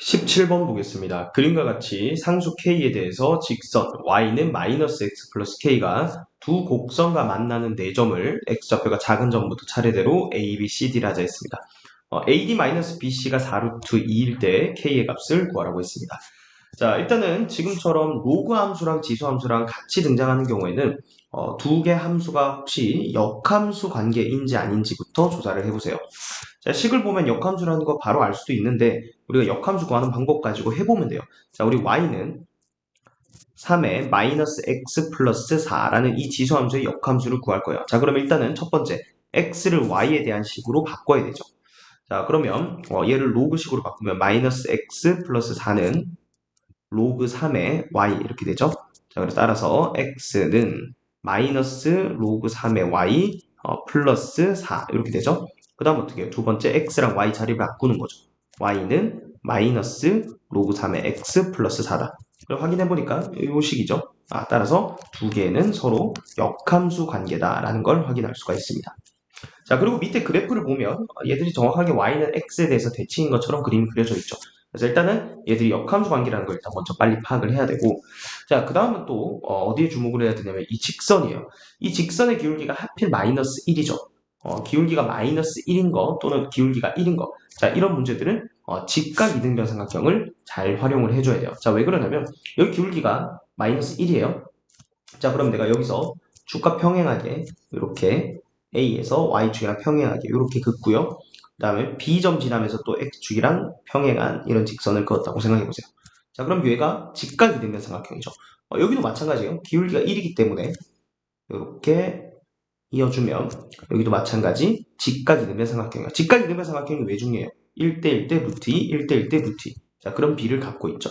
17번 보겠습니다. 그림과 같이 상수 K에 대해서 직선 Y는 마이너스 X 플러스 K가 두 곡선과 만나는 네 점을 X좌표가 작은 점부터 차례대로 A, B, C, D라 하자 했습니다. 어, AD 마이너스 BC가 4루트 2일 때 K의 값을 구하라고 했습니다. 자, 일단은 지금처럼 로그 함수랑 지수 함수랑 같이 등장하는 경우에는 어, 두 개 함수가 혹시 역함수 관계인지 아닌지부터 조사를 해보세요. 자, 식을 보면 역함수라는 거 바로 알 수도 있는데 우리가 역함수 구하는 방법 가지고 해보면 돼요. 자, 우리 y는 3의 마이너스 x 플러스 4라는 이 지수함수의 역함수를 구할 거예요. 자, 그러면 일단은 첫 번째 x를 y에 대한 식으로 바꿔야 되죠. 자, 그러면 어, 얘를 로그식으로 바꾸면 마이너스 x 플러스 4는 로그 3의 y 이렇게 되죠. 자, 그래서 따라서 x는 마이너스 로그 3의 y 어, 플러스 4 이렇게 되죠. 그 다음 어떻게 해요? 두 번째 x랑 y 자리를 바꾸는 거죠. y는 마이너스 로그 3의 x 플러스 4다. 확인해 보니까 이 식이죠. 아, 따라서 두 개는 서로 역함수 관계다라는 걸 확인할 수가 있습니다. 자, 그리고 밑에 그래프를 보면 얘들이 정확하게 y는 x에 대해서 대칭인 것처럼 그림이 그려져 있죠. 그래서 일단은 얘들이 역함수 관계라는 걸 일단 먼저 빨리 파악을 해야 되고 자, 그 다음은 또 어, 디에 주목을 해야 되냐면 이 직선이에요. 이 직선의 기울기가 하필 마이너스 1이죠. 어, 기울기가 마이너스 1인 거 또는 기울기가 1인 거. 자, 이런 문제들은 어, 직각 이등변 삼각형을 잘 활용을 해줘야 돼요. 자, 왜 그러냐면 여기 기울기가 마이너스 1이에요. 자, 그럼 내가 여기서 주가 평행하게 이렇게 A에서 Y축이랑 평행하게 이렇게 긋고요. 그 다음에 B점 지나면서 또 X축이랑 평행한 이런 직선을 그었다고 생각해보세요. 자, 그럼 얘가 직각 이등변 삼각형이죠. 어, 여기도 마찬가지예요. 기울기가 1이기 때문에 이렇게 이어주면 여기도 마찬가지 직각 이등변 삼각형이에요. 직각 이등변 삼각형이 왜 중요해요? 1대1 대 루트 2, 1대1 대 루트 2. 자, 그런 비를 갖고 있죠.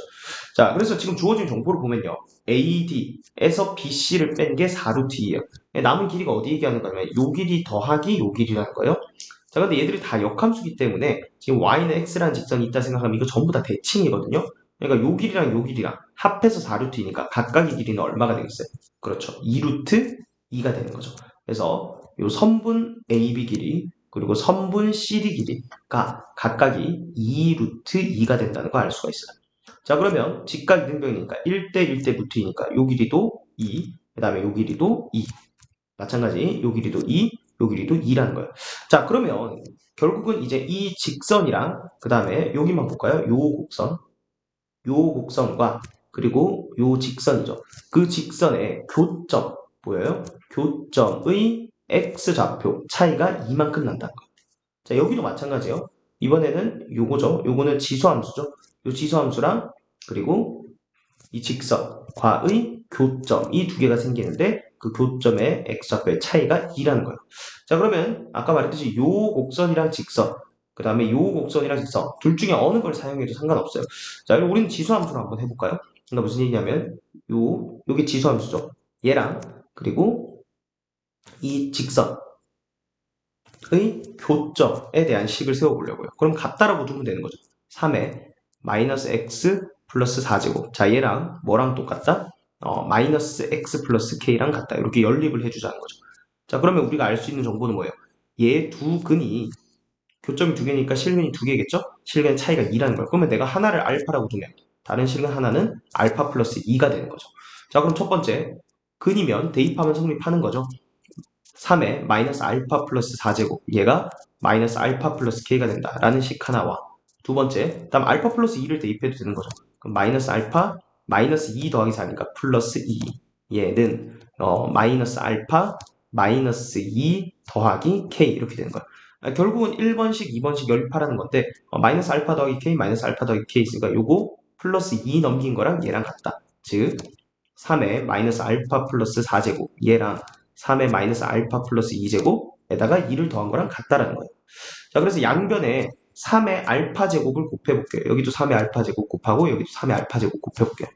자, 그래서 지금 주어진 정보를 보면요. AD에서 BC를 뺀 게 4루트 2예요. 남은 길이가 어디 얘기하는 거냐면 요 길이 더하기 요 길이라는 거예요. 자, 근데 얘들이 다 역함수기 때문에 지금 y는 x라는 직선이 있다 생각하면 이거 전부 다 대칭이거든요. 그러니까 요 길이랑 요 길이랑 합해서 4루트이니까 각각의 길이는 얼마가 되겠어요? 그렇죠. 2루트 2가 되는 거죠. 그래서 요 선분 AB 길이 그리고 선분 CD 길이가 각각이 2 루트 2가 된다는 걸 알 수가 있어요. 자 그러면 직각 이등변이니까 1대 1대 루트이니까 요 길이도 2, 그 다음에 요 길이도 2. 마찬가지 요 길이도 2, 요 길이도 2라는 거예요. 자 그러면 결국은 이제 이 직선이랑 그 다음에 여기만 볼까요? 요 곡선, 요 곡선과 그리고 요 직선이죠. 그 직선의 교점 보여요? 교점의 x좌표 차이가 이만큼 난다는 거. 자, 여기도 마찬가지예요. 이번에는 요거죠. 요거는 지수함수죠. 요 지수함수랑 그리고 이 직선 과의 교점 이 두 개가 생기는데 그 교점의 x좌표의 차이가 2라는 거예요. 자, 그러면 아까 말했듯이 요 곡선이랑 직선 그 다음에 요 곡선이랑 직선 둘 중에 어느 걸 사용해도 상관없어요. 자, 우리는 지수함수로 한번 해볼까요? 그러니까 무슨 얘기냐면 요 요게 지수함수죠. 얘랑 그리고 이 직선의 교점에 대한 식을 세워보려고요. 그럼 같다라고 두면 되는 거죠. 3에 마이너스 x 플러스 4제곱. 자, 얘랑 뭐랑 똑같다? 어, 마이너스 x 플러스 k랑 같다. 이렇게 연립을 해주자는 거죠. 자, 그러면 우리가 알 수 있는 정보는 뭐예요? 얘 두 근이 교점이 두 개니까 실근이 두 개겠죠? 실근 차이가 2라는 거예요. 그러면 내가 하나를 알파라고 두면 다른 실근 하나는 알파 플러스 2가 되는 거죠. 자, 그럼 첫 번째 근이면 대입하면 성립하는 거죠. 3에 마이너스 알파 플러스 4제곱 얘가 마이너스 알파 플러스 k가 된다 라는 식 하나와 두 번째 다음 알파 플러스 2를 대입해도 되는 거죠. 그럼 마이너스 알파 마이너스 2 더하기 4니까 플러스 2 얘는 어, 마이너스 알파 마이너스 2 더하기 k 이렇게 되는 거예요. 아, 결국은 1번식, 2번식 연립하라는 건데 어, 마이너스 알파 더하기 k 마이너스 알파 더하기 k 있으니까 요거 플러스 2 넘긴 거랑 얘랑 같다. 즉 3의 마이너스 알파 플러스 4제곱 얘랑 3의 마이너스 알파 플러스 2제곱에다가 2를 더한 거랑 같다라는 거예요. 자 그래서 양변에 3의 알파 제곱을 곱해볼게요. 여기도 3의 알파 제곱 곱하고 여기도 3의 알파 제곱 곱해볼게요.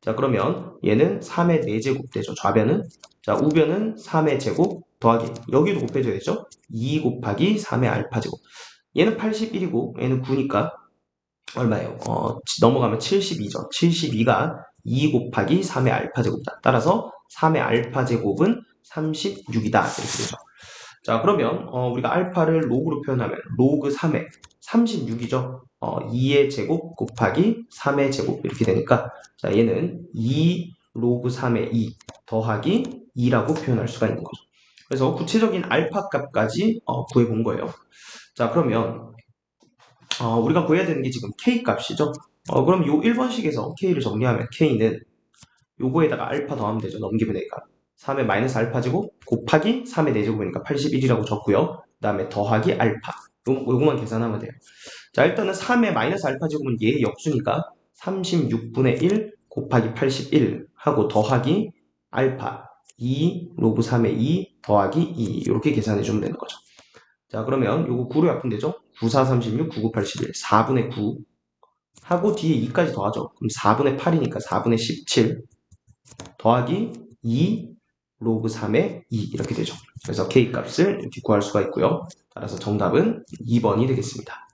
자 그러면 얘는 3의 4제곱 되죠. 좌변은 자 우변은 3의 제곱 더하기 여기도 곱해줘야 되죠. 2 곱하기 3의 알파 제곱 얘는 81이고 얘는 9니까 얼마예요? 어, 넘어가면 72죠. 72가 2 곱하기 3의 알파 제곱이다. 따라서 3의 알파 제곱은 36이다. 이렇게 되죠. 자, 그러면 어, 우리가 알파를 로그로 표현하면 로그 3의 36이죠. 어, 2의 제곱 곱하기 3의 제곱 이렇게 되니까 자, 얘는 2 로그 3의 2 더하기 2라고 표현할 수가 있는 거죠. 그래서 구체적인 알파 값까지 어, 구해본 거예요. 자, 그러면 어, 우리가 구해야 되는 게 지금 k 값이죠. 어, 그럼 요 1번식에서 k를 정리하면 k는 요거에다가 알파 더하면 되죠. 넘기면 되니까. 3의 마이너스 알파 제곱 곱하기 3의 4제곱이니까 81이라고 적고요. 그 다음에 더하기 알파. 요, 요거만 계산하면 돼요. 자, 일단은 3의 마이너스 알파 제곱은 얘의 역수니까 36분의 1 곱하기 81 하고 더하기 알파 2 로그 3의 2 더하기 2 이렇게 계산해 주면 되는 거죠. 자, 그러면 요거 9로 약분 되죠? 9, 4, 36, 9, 9, 81 4분의 9 하고 뒤에 2까지 더하죠. 그럼 4분의 8이니까 4분의 17 더하기 2 로그 3의 2 이렇게 되죠. 그래서 k 값을 이렇게 구할 수가 있고요. 따라서 정답은 2번이 되겠습니다.